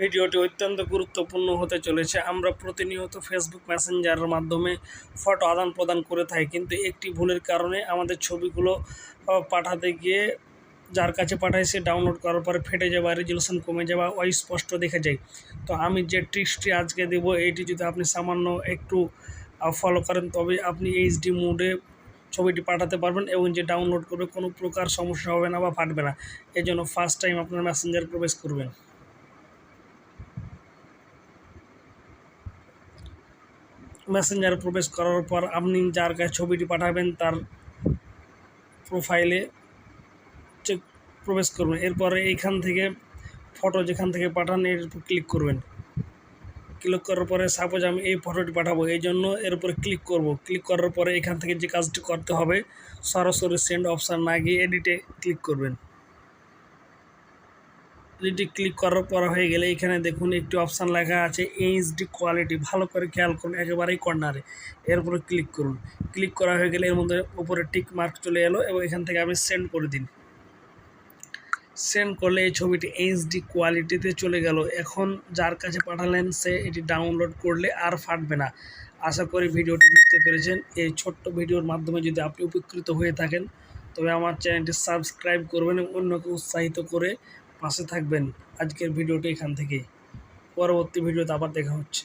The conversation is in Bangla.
ভিডিওটি অত্যন্ত গুরুত্বপূর্ণ হতে চলেছে। আমরা প্রতিনিয়ত ফেসবুক মেসেঞ্জারের মাধ্যমে ফটো আদান প্রদান করে থাকি, কিন্তু একটি ভুলের কারণে আমাদের ছবিগুলো পাঠাতে গিয়ে যার কাছে পাঠাই সে ডাউনলোড করার পরে ফেটে যাওয়া রেজলিউশন কমে যাওয়া অস্পষ্ট দেখা যায়। তো আমি যে ট্রিক্সটি আজকে দেব এইটি যদি আপনি সামান্য একটু ফলো করেন, তবে আপনি এইচডি মোডে ছবিটি পাঠাতে পারবেন এবং যে ডাউনলোড করবে কোনো প্রকার সমস্যা হবে না বা ফাটবে না। এই জন্য ফার্স্ট টাইম আপনার মেসেঞ্জারে প্রবেশ করবেন। মেসেঞ্জারে প্রবেশ করার পর আপনি যার কাছে ছবিটি পাঠাবেন, তার প্রোফাইলে চেক প্রবেশ করবেন। এরপরে এইখান থেকে ফটো যেখান থেকে পাঠান, এর উপর ক্লিক করবেন। ক্লিক করার পরে সাপোজ আমি এই ফটোটি পাঠাবো, এই জন্য এর উপরে ক্লিক করব। ক্লিক করার পরে এখান থেকে যে কাজটি করতে হবে, সরাসরি সেন্ড অপশান না গিয়ে এডিটে ক্লিক করবেন। এডিটে ক্লিক করার পর হয়ে গেলে এখানে দেখুন একটি অপশান লেখা আছে এইচডি কোয়ালিটি ভালো করে খেয়াল করুন একেবারেই কর্নারে এর উপরে ক্লিক করুন। ক্লিক করা হয়ে গেলে এর মধ্যে উপরে টিক মার্ক চলে এলো এবং এখান থেকে আমি সেন্ড করে দিন। সেন্ড করলে এই ছবিটি এইচডি কোয়ালিটিতে চলে গেল। এখন যার কাছে পাঠালেন সে এটি ডাউনলোড করলে আর ফাটবে না। আশা করি ভিডিওটি বুঝতে পেরেছেন। এই ছোট্ট ভিডিওর মাধ্যমে যদি আপনি উপকৃত হয়ে থাকেন, তবে আমার চ্যানেলটি সাবস্ক্রাইব করবেন এবং অন্যকে উৎসাহিত করে পাশে থাকবেন। আজকের ভিডিওটি এখান থেকেই পরবর্তী ভিডিওতে আবার দেখা হচ্ছে।